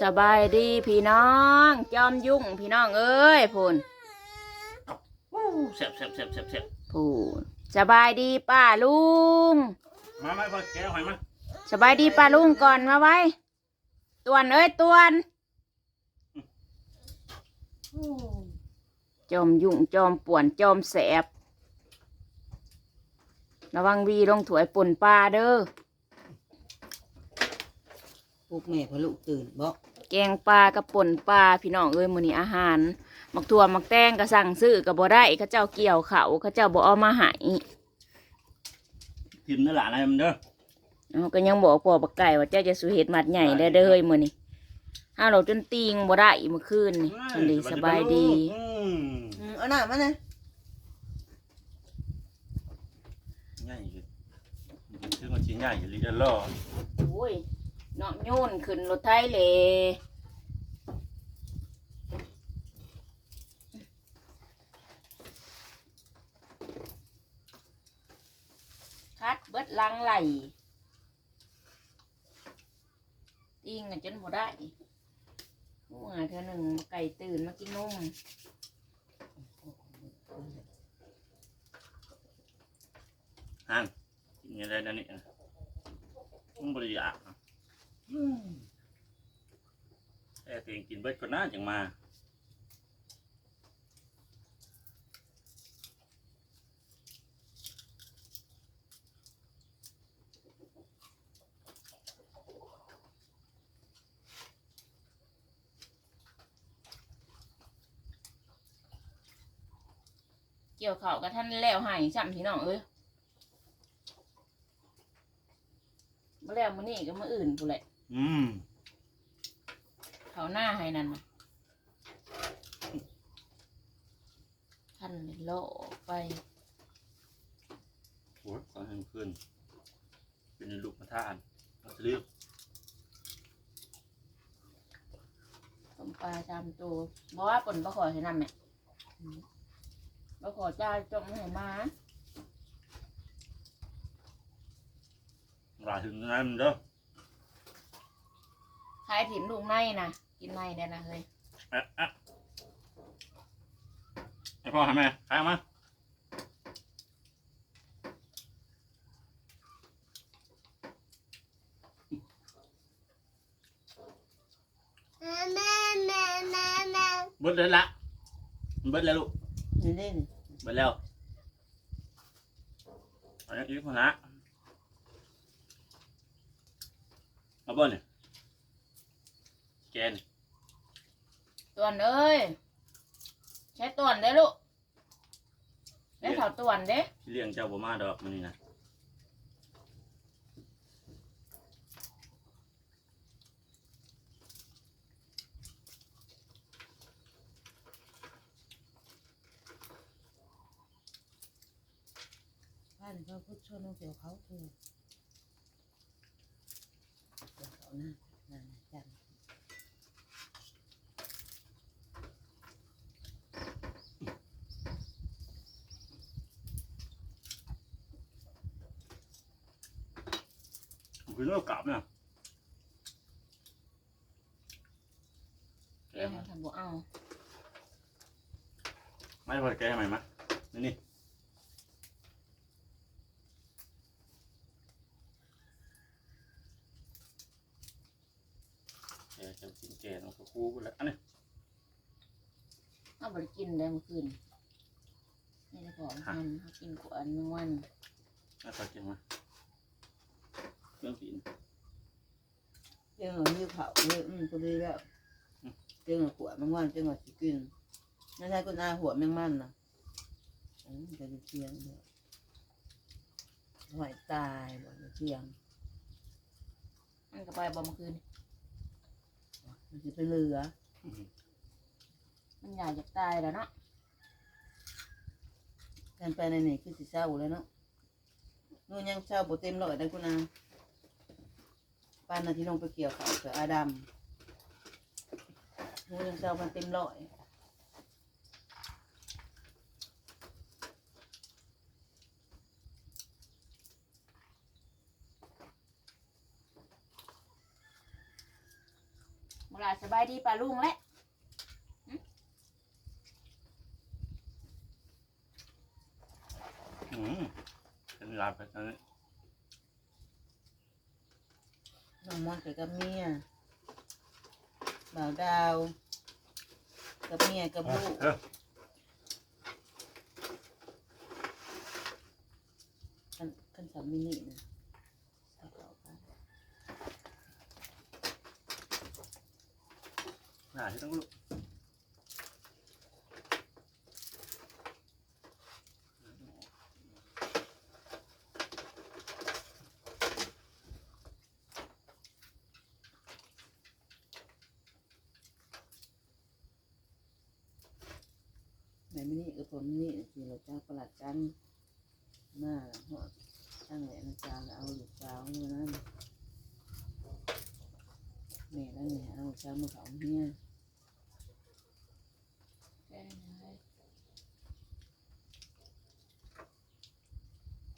สบายดีพี่น้อง จอมยุ่งพี่น้องเอ้ยพูนโอ้เสียบเสียบเสียบเสียบเสียบพูนสบายดีป้าลุง มามาพอแก้วหอยมาสบายดีป้าลุงก่อนมาไว้ ตวนเอ้ยตวน จอมยุ่งจอมป่วนจอมแสบ ระวังวีลงถวยป่นปลาเด้อ พวกแม่พอลูกตื่นบ่แกงปลากับป่นปลาพี่น้องเอ้ยมื้อนี้อาหารมักถั่วมักแตงก็สั่งซื้อก็บ่ได้เขาเจ้าเกี่ยวเขาเขาเจ้าบ่เอามาให้ทิมนั่นแหละนายมันเด้อเอาก็ยังบอกพ่อบักไก่ว่าเจ้าจะสุเฮ็ดมัดใหญ่ได้เด้อเฮ้ยมื้อนี้ห้าเราจนตีงบ่ได้เมื่อคืนนี่อันนี้สบายดีอืมอืมเอาหน้ามาเลยง่ายอยู่คือมันชิ้นใหญ่อยู่ลิเดอร์ล่อโอ้ย เนาะโยนขึ้นรถไถเลยคัดเบิดลังไหลตีงกันจนบ่ได้โอ้ยเธอหนึ่งไก่ตื่นมากินนมฮันกินอะไรนั่นนี่มันบริยากนะ อืมแต่เตีงกินเบิดก็น่าจังมาเกี่ยวเขากับท่านแล้วหายซ้ำพี่น้องเอ้ยมาแล้วมื้อนี้ก็มื้ออื่นพูแหละ อืมเขาหน้าให้นั่นน่ะท่านเลยโลออกไป โอ้ยตอนกลางคืนเป็นลูกมาทานมาซื้อต้มปลาจามตัวบอกว่าปนปลาขอให้นำแม่ปลาขอจ้าจมให้มาหลายถึงนั้นมันเด้อ ขายถิ่มลูกในนะกินในได้นะเฮ้ยเอ๊ะเอ๊ะให้พ่อให้แม่ใครเอามาเบิดเลยละมันเบิดแล้วลูกนี่เล่นเบิดแล้วเอาอย่างอีกคนนะเอาบ่เนี่ย แกนตวนเอ้ยใช้ตวนเด้อลูกได้เถาตวนเด้ที่เลี้ยงเจ้าบ่มาดอกมันนี่นะบ้านเขาพุทธชนเอาเกี่ยวเขาเถอะเกี่ยวเขาหน้าหน้าจัน คือเลิกกลับเนี่ยเอ้ยทำบ่เอาไม่พอแกให้ใหม่มานี่นี่แกจะกินแกน้องคู่ไปแล้วอันนี้เอาไปกินได้เมื่อคืนนี่ได้ของมันเขากินกว่านึงวันน่าจะเก่งมา เครื่องปีนเจ้าหน้าที่เขาเลยอืมก็ดีแล้วเจ้าหน้าขวดแมงวันเจ้าหน้าสิกินนั่นใช่ก็น่าหัวแมงมันนะอืมจะเทียงเนี่ยหอยตายบ่จะเทียงมันก็ไปบ่เมื่อคืนมันจะไปเหลือมันอยากจะตายแล้วเนาะกันไปในนี่คือสิเศร้าแล้วเนาะนู่นยังเศร้าบ่เต็มร้อยได้คุณอา ปานนาที่ลงไปเกี่ยวเขาเสืออาดัมนู่นยังเศร้ามันเต็มร้อยมาลาสบายดีป่าลุงและอืมเป็นลาไปตอนนี้ น้องมอนไปกับเมียบ่าวดาว กับเมียกับลูกเออคันคันสามมินินะใส่เข้าไปหน้าที่ต้องลุก ไม่นี่ก็ผมมินิสิเราจ้างประหลัดกันมาหัวตั้งแหล่นาจางเอาหลุกสาวมานั่นแม่แล้วเนี่ยเอาสาวมาเขาเมียอืมโอเคเ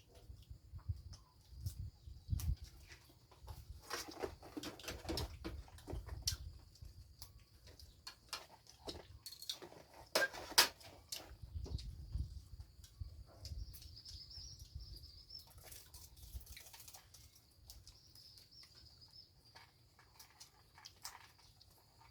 กี่ยวเขาเรียนวแนว เพื่อหาพระเจ้าเบิดไก่เลย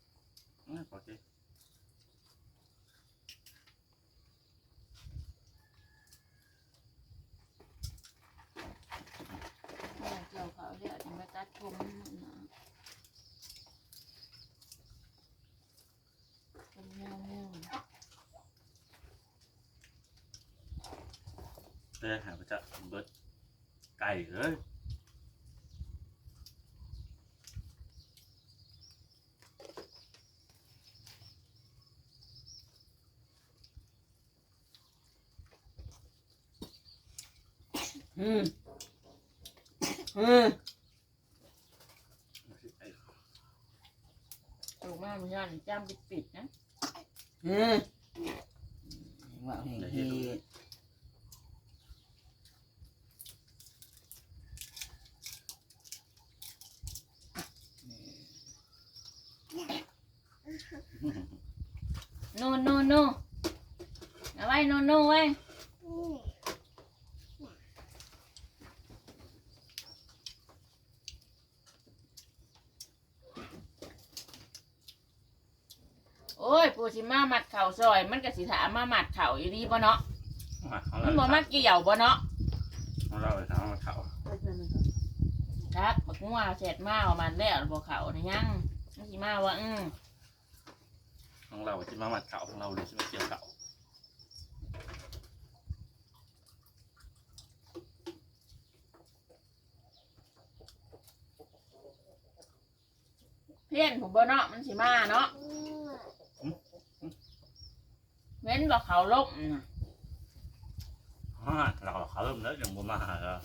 อืมอืมถูกมากมันยันจ้ำปิดปิดนะ อืมว่าแห่งเหตุโน่โน่โน่เอาไว้โโน่ไว้โอ้ยปูชิมามัดเข่าซอย มันก็สิถามมามัดเข่าอยู่ดีบ่เนาะมาของมันบ่เรามาเกี่ยวบ่เนาะของเราเลยทางเขาครับบักงัวเสร็จมาเอามันแล้วบ่เข่านะยังมันสิมาว่าอือของเราที่มาหมัดเขาของเราเลยที่มาเกี่ยวเขาเพี้ยนผมบ่เนาะมันสิมาเนาะ เว้นบ่เขาลบน่ะอ่าเราเขาเริ่มแล้วยังบ่มาหาเรา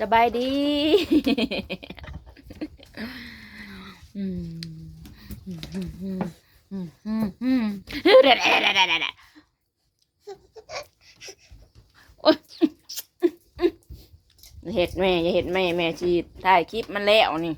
สบายดี อืมอืมอืมอืมอืมอืมอืมเดี๋ยวเดี๋ยวเดี๋ยวเดี๋ยวเดี๋ยวโอ๊ย เห็ดแม่อย่าเห็ดแม่แม่ชีถ่ายคลิปมันแล้วนี่